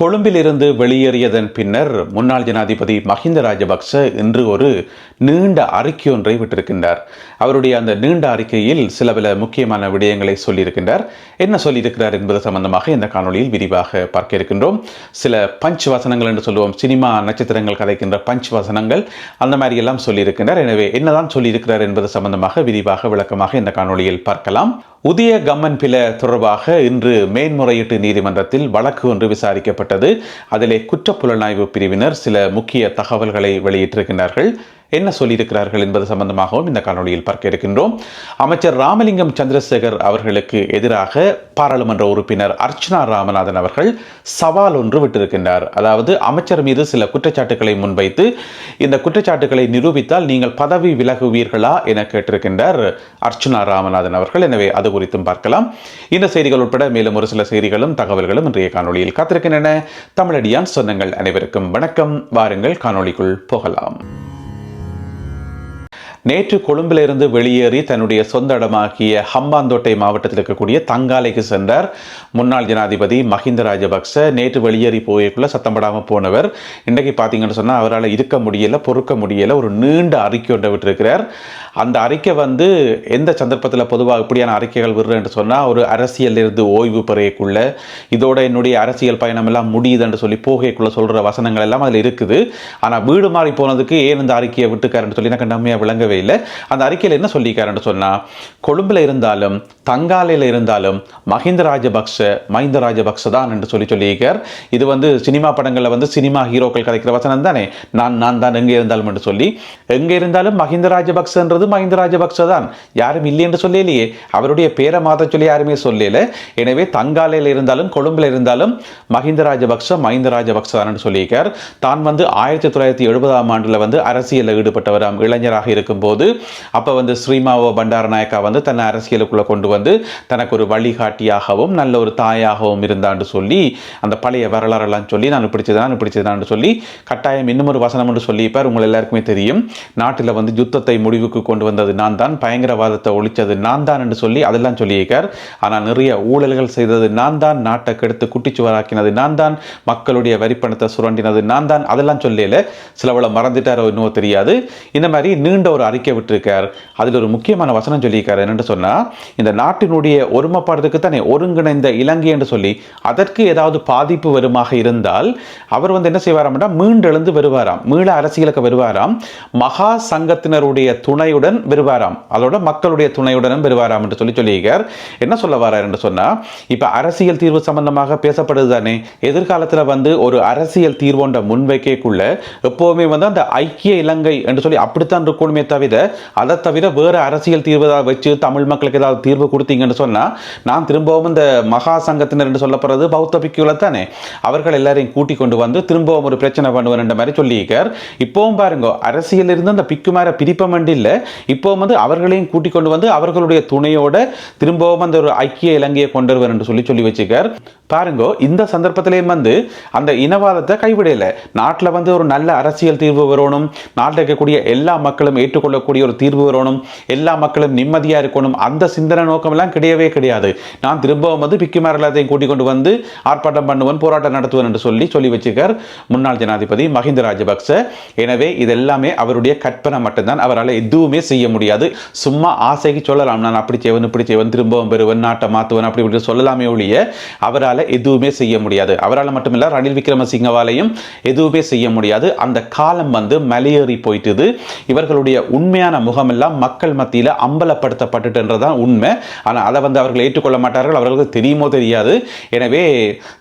கொழும்பிலிருந்து வெளியேறியதன் பின்னர் முன்னாள் ஜனாதிபதி மஹிந்த ராஜபக்ச இன்று ஒரு நீண்ட அறிக்கை ஒன்றை விட்டிருக்கின்றார். அவருடைய அந்த நீண்ட அறிக்கையில் சில பல முக்கியமான விடயங்களை சொல்லியிருக்கின்றார். என்ன சொல்லியிருக்கிறார் என்பது சம்பந்தமாக இந்த காணொலியில் விரிவாக பார்க்க இருக்கின்றோம். சில பஞ்ச் வசனங்கள் என்று சொல்லுவோம். சினிமா நட்சத்திரங்கள் கதைக்கின்ற பஞ்ச் வசனங்கள் அந்த மாதிரி எல்லாம் சொல்லியிருக்கின்றார். எனவே என்னதான் சொல்லியிருக்கிறார் என்பது சம்பந்தமாக விரிவாக விளக்கமாக இந்த காணொலியில் பார்க்கலாம். உதய கம்மன் பில தொடர்பாக இன்று மேன்முறையீட்டு நீதிமன்றத்தில் வழக்கு ஒன்று விசாரிக்கப்பட்டது. அதிலே குற்றப்புலனாய்வு பிரிவினர் சில முக்கிய தகவல்களை வெளியிட்டிருக்கிறார்கள் என்ன சொல்லியிருக்கிறார்கள் என்பது சம்பந்தமாகவும் இந்த காணொலியில் பார்க்க இருக்கின்றோம். அமைச்சர் ராமலிங்கம் சந்திரசேகர் அவர்களுக்கு எதிராக பாராளுமன்ற உறுப்பினர் அர்ச்சனா ராமநாதன் அவர்கள் சவால் ஒன்று விட்டிருக்கின்றார். அதாவது அமைச்சர் மீது சில குற்றச்சாட்டுகளை முன்வைத்து இந்த குற்றச்சாட்டுகளை நிரூபித்தால் நீங்கள் பதவி விலகுவீர்களா என கேட்டிருக்கின்றார் அர்ச்சனா ராமநாதன் அவர்கள். எனவே அது குறித்தும் பார்க்கலாம். இந்த செய்திகள் உட்பட மேலும் ஒரு சில செய்திகளும் தகவல்களும் இன்றைய காணொலியில் காத்திருக்கின்றன. தமிழடியான் சொந்தங்கள் அனைவருக்கும் வணக்கம். வாருங்கள் காணொளிக்குள் போகலாம். நேற்று கொழும்பிலிருந்து வெளியேறி தன்னுடைய சொந்த இடமாகிய ஹம்பாந்தோட்டை மாவட்டத்தில் இருக்கக்கூடிய தங்காலைக்கு சென்றார். முன்னாள் ஜனாதிபதி மஹிந்த ராஜபக்ச நேற்று வெளியேறி போயக்குள்ள சத்தம்படாமல் போனவர். இன்றைக்கு பார்த்தீங்கன்னு சொன்னால் அவரால் இருக்க முடியல பொறுக்க முடியல ஒரு நீண்ட அறிக்கை ஒன்றை விட்டிருக்கிறார். அந்த அறிக்கை வந்து எந்த சந்தர்ப்பத்தில் பொதுவாக இப்படியான அறிக்கைகள் விடுறேன்னு சொன்னால் ஒரு அரசியலிருந்து ஓய்வு பெறையக்குள்ள இதோட என்னுடைய அரசியல் பயணம் எல்லாம் முடியுதுன்னு சொல்லி போகைக்குள்ள சொல்கிற வசனங்கள் எல்லாம் அதில் இருக்குது. ஆனால் வீடு மாறி போனதுக்கு ஏன் இந்த அறிக்கையை விட்டுக்காருன்னு சொல்லி எனக்கு நன்மையாக விளங்க இல்லை அந்த அறிக்கையில் என்ன சொல்லியிருக்காருன்னு சொன்னால் கொழும்பில் இருந்தாலும் தங்காலையில் இருந்தாலும் மஹிந்த ராஜபக்ஷ மஹிந்த ராஜபக்ஷ தான் என்று சொல்லி சொல்லியிருக்கார். இது வந்து சினிமா படங்களில் வந்து சினிமா ஹீரோக்கள் கதைக்கிற வசனம் தானே. நான் நான் தான் எங்கே இருந்தாலும் என்று சொல்லி எங்கே இருந்தாலும் மஹிந்த ராஜபக்சன்றது மஹிந்த ராஜபக்ச தான். யாரும் இல்லை என்று சொல்லலையே. அவருடைய பேரை மாற்ற சொல்லி யாருமே சொல்லல. எனவே தங்காலையில் இருந்தாலும் கொழும்பில் இருந்தாலும் மஹிந்த ராஜபக்ச மஹிந்த ராஜபக்ச தான் என்று சொல்லியிருக்கார். தான் வந்து ஆயிரத்தி தொள்ளாயிரத்தி எழுபதாம் ஆண்டில் வந்து அரசியலில் ஈடுபட்டவராம் இளைஞராக இருக்கும் இருக்கும்போது அப்போ வந்து ஸ்ரீமாவோ பண்டாரநாயக்கா வந்து தன்னை அரசியலுக்குள்ளே கொண்டு வந்து தனக்கு ஒரு வழிகாட்டியாகவும் நல்ல ஒரு தாயாகவும் இருந்தான்னு சொல்லி அந்த பழைய வரலாறெல்லாம் சொல்லி நான் பிடிச்சதான் பிடிச்சதான்னு சொல்லி கட்டாயம் இன்னும் ஒரு வசனம் என்று சொல்லியிருப்பார். உங்கள் எல்லாருக்குமே தெரியும். நாட்டில் வந்து யுத்தத்தை முடிவுக்கு கொண்டு வந்தது நான் தான் பயங்கரவாதத்தை ஒழிச்சது நான் தான் என்று சொல்லி அதெல்லாம் சொல்லியிருக்கார். ஆனால் நிறைய ஊழல்கள் செய்தது நான் தான் நாட்டை கெடுத்து குட்டிச்சுவராக்கினது நான் தான் மக்களுடைய வரிப்பணத்தை சுரண்டினது நான் தான் அதெல்லாம் சொல்லல சிலவளை மறந்துட்டாரோ இன்னும் தெரியாது. இந்த மாதிரி நீண்ட ஒரு அறிக்கை விட்டிருக்கார். அதில் ஒரு முக்கியமான வசனம் சொல்லியிருக்கார். என்னென்னு சொன்னால் இந்த நாட்டினுடைய ஒருமைப்பாடுறதுக்கு தானே ஒருங்கிணைந்த இலங்கை என்று சொல்லி அதற்கு ஏதாவது பாதிப்பு வருமாக இருந்தால் அவர் வந்து என்ன செய்வாராம் மீண்டெழுந்து வருவாராம். மீள அரசியலுக்கு வருவாராம். மகா சங்கத்தினருடைய துணையுடன் வருவாராம். அதோட மக்களுடைய துணையுடனும் வருவாராம் என்று சொல்லி சொல்லியிருக்கார். என்ன சொல்ல வரார் என்று சொன்னால் இப்போ அரசியல் தீர்வு சம்பந்தமாக பேசப்படுது தானே. எதிர்காலத்தில் வந்து ஒரு அரசியல் தீர்வோன்ற முன்வைக்கக்குள்ள எப்போவுமே வந்து அந்த ஐக்கிய இலங்கை என்று சொல்லி அப்படித்தான் இருக்கணுமே தவிர அதை தவிர வேறு அரசியல் தீர்வு ஏதாவது வச்சு தமிழ் மக்களுக்கு ஏதாவது தீர்வு கொடுத்தீங்கன்னு சொன்னால் நான் திரும்பவும் இந்த மகா சங்கத்தினர் என்று சொல்லப்படுறது பௌத்த பிக்குல தானே. அவர்கள் எல்லாரையும் கூட்டி கொண்டு வந்து திரும்பவும் ஒரு பிரச்சனை பண்ணுவேன் மாதிரி சொல்லியிருக்கார். இப்போவும் பாருங்க அரசியல் இருந்து அந்த பிக்குமார பிரிப்பம் இல்லை. இப்போவும் வந்து அவர்களையும் கூட்டி கொண்டு வந்து அவர்களுடைய துணையோட திரும்பவும் அந்த ஒரு ஐக்கிய இலங்கையை கொண்டு வருவேன் என்று சொல்லி சொல்லி வச்சுக்கார். பாருங்க இந்த சந்தர்ப்பத்திலேயும் வந்து அந்த இனவாதத்தை கைவிடல. நாட்டில் வந்து ஒரு நல்ல அரசியல் தீர்வு வரணும். நாட்டில் இருக்கக்கூடிய எல்லா மக்களும் கொள்ளக்கூடிய ஒரு தீர்வு வரணும் எல்லா மக்களும் நிம்மதியாக இருக்கணும் அந்த சிந்தனை நோக்கமெல்லாம் கிடையவே கிடையாது. நான் திரும்பவும் வந்து பிக்குமார் எல்லாத்தையும் கூட்டிக் கொண்டு வந்து ஆர்ப்பாட்டம் பண்ணுவேன் போராட்டம் நடத்துவேன் என்று சொல்லி சொல்லி வச்சிருக்கார் முன்னாள் ஜனாதிபதி மஹிந்த ராஜபக்ச. எனவே இது எல்லாமே அவருடைய கற்பனை மட்டும்தான். அவரால் எதுவுமே செய்ய முடியாது. சும்மா ஆசைக்கு சொல்லலாம் நான் அப்படி செய்வன் இப்படி செய்வன் திரும்பவும் பெறுவன் நாட்டை மாற்றுவன் அப்படி இப்படி சொல்லலாமே ஒழிய அவரால் எதுவுமே செய்ய முடியாது. அவரால் மட்டுமில்ல ரணில் விக்ரமசிங்கவாலையும் எதுவுமே செய்ய முடியாது. அந்த காலம் வந்து மலையேறி போயிட்டுது. இவர்களுடைய உண்மையான முகமெல்லாம் மக்கள் மத்தியில் அம்பலப்படுத்தப்பட்டுன்றதான் உண்மை. ஆனால் அதை வந்து அவர்கள் ஏற்றுக்கொள்ள மாட்டார்கள் அவர்களுக்கு தெரியுமோ தெரியாது. எனவே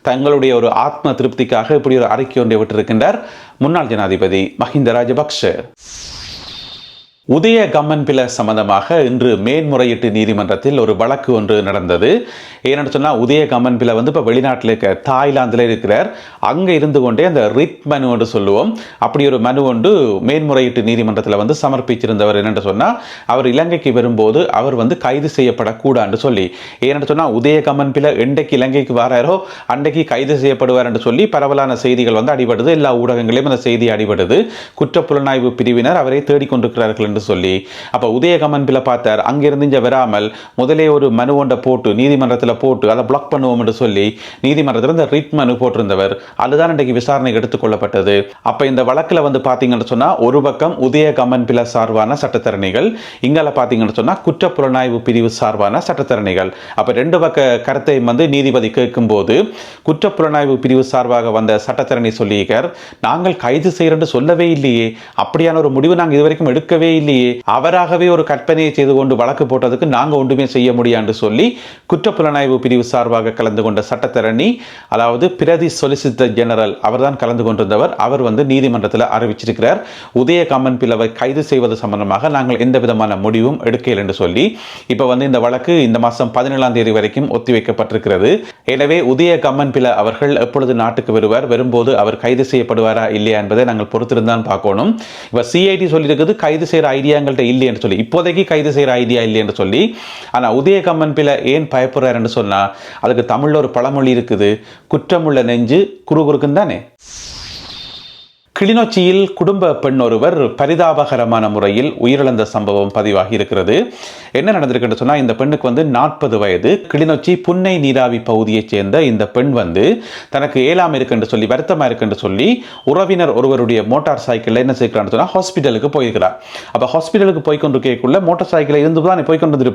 தங்களுடைய ஒரு ஆத்ம திருப்திக்காக இப்படி ஒரு அறிக்கை ஒன்றை விட்டிருக்கின்றார் முன்னாள் ஜனாதிபதி மஹிந்த ராஜபக்ஷ. உதய கம்மன் பில சம்பந்தமாக இன்று மேன்முறையீட்டு நீதிமன்றத்தில் ஒரு வழக்கு ஒன்று நடந்தது. ஏன்னு சொன்னால் உதய கம்மன் பில வந்து இப்போ வெளிநாட்டில் இருக்க தாய்லாந்தில் இருக்கிறார். அங்கே இருந்து கொண்டே அந்த ரிட் மனு என்று சொல்லுவோம். அப்படி ஒரு மனு ஒன்று மேன்முறையீட்டு நீதிமன்றத்தில் வந்து சமர்ப்பிச்சிருந்தவர் என்னென்று சொன்னால் அவர் இலங்கைக்கு வரும்போது அவர் வந்து கைது செய்யப்படக்கூடாதுன்னு சொல்லி. ஏன்னு சொன்னால் உதய கம்மன் பில என்றைக்கு இலங்கைக்கு வராரோ அன்றைக்கு கைது செய்யப்படுவார் என்று சொல்லி பரவலான செய்திகள் வந்து அடிபடுது. எல்லா ஊடகங்களையும் அந்த செய்தி அடிபடுது. குற்றப்புலனாய்வு பிரிவினர் அவரை தேடிக்கொண்டிருக்கிறார்கள் என்று என்று சொல்லி அப்போ உதய பிள்ளை பார்த்தார் அங்கிருந்து இங்கே வராமல் முதலே ஒரு மனு ஒன்றை போட்டு நீதிமன்றத்தில் போட்டு அதை பிளாக் பண்ணுவோம் என்று சொல்லி நீதிமன்றத்தில் இந்த ரிட் மனு போட்டிருந்தவர். அதுதான் இன்றைக்கு விசாரணைக்கு எடுத்துக்கொள்ளப்பட்டது அப்போ இந்த வழக்கில் வந்து பார்த்தீங்கன்னு சொன்னால் ஒரு பக்கம் உதயகமன் பிள்ளை சார்பான சட்டத்தரணிகள் இங்கால பார்த்தீங்கன்னு சொன்னால் குற்ற புலனாய்வு பிரிவு சார்பான சட்டத்தரணிகள். அப்போ ரெண்டு பக்க கருத்தை வந்து நீதிபதி கேட்கும்போது குற்ற புலனாய்வு பிரிவு சார்பாக வந்த சட்டத்தரணி சொல்லியிருக்கார் நாங்கள் கைது செய்யறேன்னு சொல்லவே இல்லையே. அப்படியான ஒரு முடிவு நாங்கள் இதுவரைக்கும் எடுக்கவே இல்லை இல்லையே அவராகவே ஒரு கற்பனையை செய்து கொண்டு வழக்கு போட்டதுக்கு நாங்கள் ஒன்றுமே செய்ய முடியாது சொல்லி குற்றப்புலனாய்வு பிரிவு சார்பாக கலந்து கொண்ட சட்டத்தரணி அதாவது பிரதி சொலிசிட்டர் ஜெனரல் அவர்தான் கலந்து கொண்டிருந்தவர். அவர் வந்து நீதிமன்றத்தில் அறிவிச்சிருக்கிறார். உதய கம்மன் பிளவை கைது செய்வது சம்பந்தமாக நாங்கள் எந்த விதமான முடிவும் எடுக்கல என்று சொல்லி இப்போ வந்து இந்த வழக்கு இந்த மாதம் பதினேழாம் தேதி வரைக்கும் ஒத்திவைக்கப்பட்டிருக்கிறது எனவே உதய கம்மன் பில அவர்கள் எப்பொழுது நாட்டுக்கு வருவார் வரும்போது அவர் கைது செய்யப்படுவாரா இல்லையா என்பதை நாங்கள் பொறுத்திருந்தான் பார்க்கணும். இப்போ சிஐடி சொல்லியிருக்குது கைது செய்கிற ஐடியா எங்கள்கிட்ட இல்லை என்று சொல்லி இப்போதைக்கு கைது செய்கிற ஐடியா இல்லை என்று சொல்லி ஆனால் உதய கம்மன் ஏன் பயப்படுறார் என்று சொன்னால் அதுக்கு தமிழில் ஒரு பழமொழி இருக்குது குற்றமுள்ள நெஞ்சு குறுகுறுக்குன்னு தானே? கிளிநொச்சியில் குடும்ப பெண் ஒருவர் பரிதாபகரமான முறையில் உயிரிழந்த சம்பவம் பதிவாகி இருக்கிறது என்ன நடந்திருக்குன்னு சொன்னால் இந்த பெண்ணுக்கு வந்து நாற்பது வயது. கிளிநொச்சி புன்னை நீராவி பகுதியைச் சேர்ந்த இந்த பெண் வந்து தனக்கு ஏழாம் இருக்குன்னு சொல்லி வருத்தமாக இருக்குன்னு சொல்லி உறவினர் ஒருவருடைய மோட்டார் சைக்கிளில் என்ன செய்கிறான்னு சொன்னால் ஹாஸ்பிட்டலுக்கு போயிருக்கிறார். அப்போ ஹாஸ்பிட்டலுக்கு போய் கொண்டிருக்கக்குள்ள மோட்டார் சைக்கிளில் இருந்து தான் போய் கொண்டு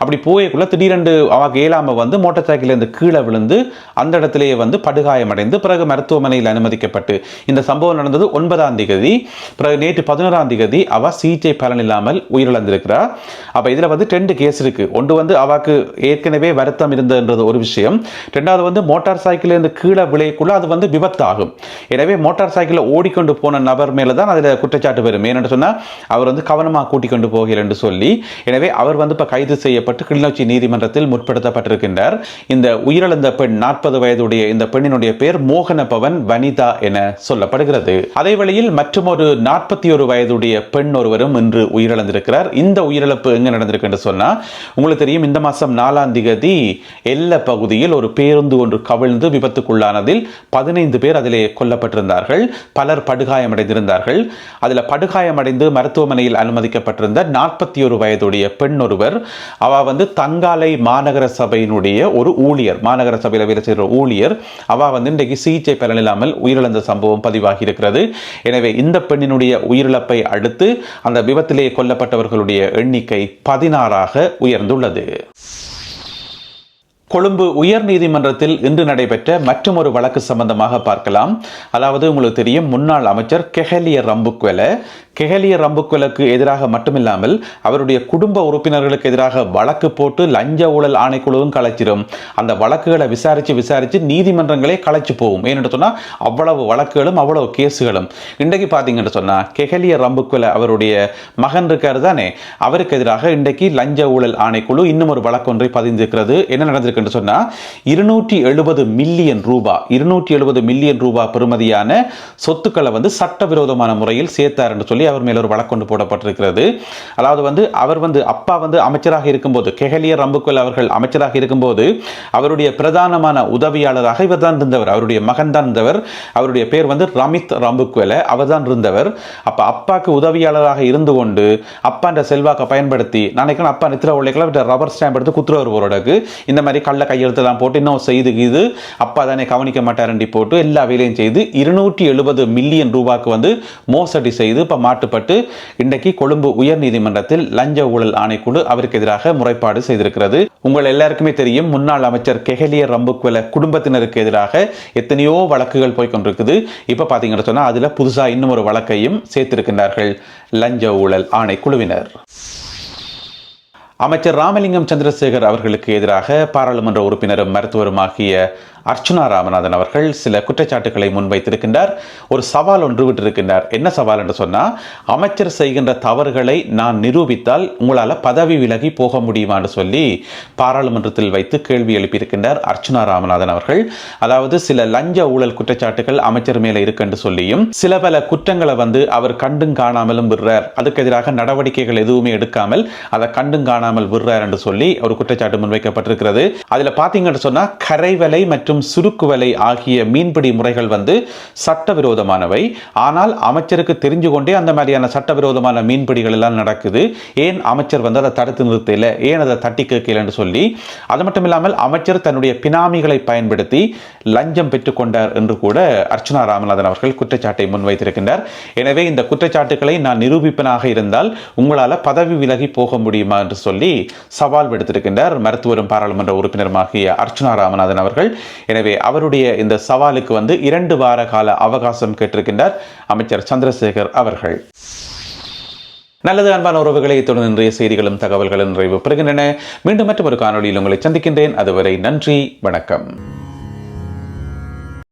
அப்படி போயக்குள்ள திடீரென்று அவக்கு ஏழாம வந்து மோட்டார் சைக்கிள் இருந்து கீழே விழுந்து அந்த இடத்துலேயே வந்து படுகாயமடைந்து பிறகு மருத்துவமனையில் அனுமதிக்கப்பட்டு இந்த சம்பவம் நடந்தது ஒன்பதாம் தேதி பிறகு நேற்று பதினோராம் தேதி அவ சிகிச்சை பலன் இல்லாமல் உயிரிழந்திருக்கிறார். அப்போ இதில் வந்து ரெண்டு கேஸ் இருக்கு. ஒன்று வந்து அவாக்கு ஏற்கனவே வருத்தம் இருந்ததுன்றது ஒரு விஷயம். ரெண்டாவது வந்து மோட்டார் சைக்கிள் இருந்து கீழே விளையக்குள்ள அது வந்து விபத்தாகும். எனவே மோட்டார் சைக்கிளில் ஓடிக்கொண்டு போன நபர் மேலே தான் அதில் குற்றச்சாட்டு வரும். ஏன்னு சொன்னால் அவர் வந்து கவனமாக கூட்டிக் கொண்டு போகிறார் என்று சொல்லி எனவே அவர் வந்து இப்போ கைது செய்யப்பட்டு கிளிநொச்சி நீதிமன்றத்தில் முற்படுத்தப்பட்டிருக்கின்றார். இந்த உயிரிழந்த பெண் நாற்பது வயதுடைய இந்த பெண்ணினுடைய பேர் மோகன பவன் வனிதா என சொல்லப்படுகிறது. அதே மற்றும் மற்றொரு நாற்பத்தி ஒரு வயதுடைய பெண் ஒருவரும் இன்று உயிரிழந்திருக்கிறார். இந்த உயிரிழப்பு எங்க நடந்திருக்கு என்று சொன்னா உங்களுக்கு தெரியும் இந்த மாசம் நாலாம் திகதி எல்ல பகுதியில் ஒரு பேருந்து ஒன்று கவிழ்ந்து விபத்துக்குள்ளானதில் பதினைந்து பேர் அதிலே கொல்லப்பட்டிருந்தார்கள். பலர் படுகாயமடைந்திருந்தார்கள். அதில் படுகாயமடைந்து மருத்துவமனையில் அனுமதிக்கப்பட்டிருந்த நாற்பத்தி ஒரு வயதுடைய பெண் ஒருவர் அவ வந்து தங்காலை மாநகர சபையினுடைய ஒரு ஊழியர் மாநகர சபையில் வேலை செய்கிற ஊழியர். அவ வந்து இன்றைக்கு சிகிச்சை பலனில்லாமல் உயிரிழந்த சம்பவம் பதிவாகி இருக்கிறது. எனவே இந்த பெண்ணினுடைய உயிரிழப்பை அடுத்து அந்த விபத்திலே கொல்லப்பட்டவர்களுடைய எண்ணிக்கை பதினாறாக உயர்ந்துள்ளது. கொழும்பு உயர் நீதிமன்றத்தில் இன்று நடைபெற்ற மற்றொரு வழக்கு சம்பந்தமாக பார்க்கலாம். அதாவது உங்களுக்கு தெரியும் முன்னாள் அமைச்சர் கெஹலிய ரம்புக்வெல கெஹலிய ரம்புக்குலுக்கு எதிராக மட்டுமில்லாமல் அவருடைய குடும்ப உறுப்பினர்களுக்கு எதிராக வழக்கு போட்டு லஞ்ச ஊழல் ஆணைக்குழுவும் கலைச்சிடும் அந்த வழக்குகளை விசாரித்து விசாரித்து நீதிமன்றங்களே கலைச்சு போகும். ஏன்னு சொன்னால் அவ்வளவு வழக்குகளும் அவ்வளவு கேஸுகளும் இன்றைக்கு பார்த்தீங்கன்னு சொன்னால் கெஹலிய ரம்புக்வெல அவருடைய மகன் இருக்காரு தானே. அவருக்கு எதிராக இன்றைக்கு லஞ்ச ஊழல் ஆணைக்குழு இன்னும் ஒரு வழக்கு ஒன்றை பதிந்திருக்கிறது. என்ன நடந்திருக்கு என்று இருநூற்றி எழுபது மில்லியன் ரூபாய் இருநூற்றி எழுபது மில்லியன் ரூபாய் பெறுமதியான சொத்துக்களை வந்து சட்டவிரோதமான முறையில் சேர்த்தார் என்று சொல்லி அவர் மேல் ஒரு வழக்கொண்டு போடப்பட்டிருக்கிறது. அதாவது வந்து அவர் வந்து அப்பா வந்து அமைச்சராக இருக்கும்போது கெஹலியர் ரம்புக்குல் அவர்கள் அமைச்சராக இருக்கும்போது அவருடைய பிரதானமான உதவியாளராக இவர் தான் இருந்தவர். அவருடைய மகன் தான் இருந்தவர். அவருடைய பேர் வந்து ரமித் ரம்புக்குவல அவர் தான் இருந்தவர். அப்போ அப்பாவுக்கு உதவியாளராக இருந்து கொண்டு அப்பான்ற செல்வாக்கை பயன்படுத்தி நினைக்கணும் அப்பா நித்திர உழைக்கலாம் ரப்பர் ஸ்டாம்ப் எடுத்து குத்துறவர் போறதுக்கு இந்த மாதிரி கள்ள கையெழுத்தெல்லாம் போட்டு இன்னும் செய்து இது அப்பா தானே கவனிக்க மாட்டாரண்டி போட்டு எல்லா வேலையும் செய்து இருநூற்றி எழுபது மில்லியன் ரூபாய்க்கு வந்து மோசடி செய்து இப்போ மாட்டுப்பட்டு இன்றைக்கு கொழும்பு உயர் நீதிமன்றத்தில் லஞ்ச ஊழல் ஆணைக்குழு அவருக்கு எதிராக முறைப்பாடு செய்திருக்கிறது. உங்கள் எல்லாருக்குமே தெரியும் முன்னாள் அமைச்சர் கெஹலிய ரம்புக்வெல குடும்பத்தினருக்கு எதிராக எத்தனையோ வழக்குகள் போய்கொண்டிருக்குது இப்போ பார்த்தீங்கன்னு சொன்னால் அதில் புதுசாக இன்னும் ஒரு வழக்கையும் சேர்த்திருக்கின்றார்கள் லஞ்ச ஊழல் ஆணைக்குழுவினர். அமைச்சர் ராமலிங்கம் சந்திரசேகர் அவர்களுக்கு எதிராக பாராளுமன்ற உறுப்பினரும் மருத்துவருமாகிய அர்ச்சுனா ராமநாதன் அவர்கள் சில குற்றச்சாட்டுகளை முன்வைத்திருக்கின்றார். ஒரு சவால் ஒன்று விட்டிருக்கின்றார். என்ன சவால் என்று சொன்னால் அமைச்சர் செய்கின்ற தவறுகளை நான் நிரூபித்தால் உங்களால் பதவி விலகி போக முடியுமா என்று சொல்லி பாராளுமன்றத்தில் வைத்து கேள்வி எழுப்பியிருக்கின்றார் அர்ச்சுனா ராமநாதன் அவர்கள். அதாவது சில லஞ்ச ஊழல் குற்றச்சாட்டுகள் அமைச்சர் மேலே இருக்கு என்று சொல்லியும் சில பல குற்றங்களை வந்து அவர் கண்டும் காணாமலும் விடுறார். அதுக்கு எதிராக நடவடிக்கைகள் எதுவுமே எடுக்காமல் அதை கண்டும் காணாமல் விடுறார் என்று சொல்லி ஒரு குற்றச்சாட்டு முன்வைக்கப்பட்டிருக்கிறது. அதில் பார்த்தீங்கன்னு சொன்னால் கரைவலை மற்றும் மற்றும் சுருக்குவலை ஆகிய மீன்பிடி முறைகள் வந்து சட்டவிரோதமானவை. ஆனால் அமைச்சருக்கு தெரிஞ்சு கொண்டே அந்த மாதிரியான சட்டவிரோதமான மீன்பிடிகள் எல்லாம் நடக்குது. ஏன் அமைச்சர் வந்து அதை தடுத்து நிறுத்தல? ஏன் அதை தட்டி கேட்கலன்னு சொல்லி. அது மட்டும் இல்லாமல் அமைச்சர் தன்னுடைய பினாமிகளை பயன்படுத்தி லஞ்சம் பெற்றுக்கொண்டார் என்று கூட அர்ச்சனா ராமநாதன் அவர்கள் குற்றச்சாட்டை முன்வைத்திருக்கின்றார். எனவே இந்த குற்றச்சாட்டுகளை நான் நிரூபிப்பனாக இருந்தால் உங்களால் பதவி விலகி போக முடியுமா என்று சொல்லி சவால் விடுத்திருக்கின்றார் மருத்துவரும் பாராளுமன்ற உறுப்பினருமாகிய அர்ச்சனா ராமநாதன் அவர்கள். எனவே அவருடைய இந்த சவாலுக்கு வந்து இரண்டு வார கால அவகாசம் கேட்டிருக்கின்றார் அமைச்சர் சந்திரசேகர் அவர்கள். நல்லது அன்பான உறவுகளை தொடர்ந்து இன்றைய செய்திகளும் தகவல்களும் நிறைவு பெறுகின்றன. மீண்டும் மற்றொரு காணொலியில் உங்களை சந்திக்கின்றேன். அதுவரை நன்றி வணக்கம்.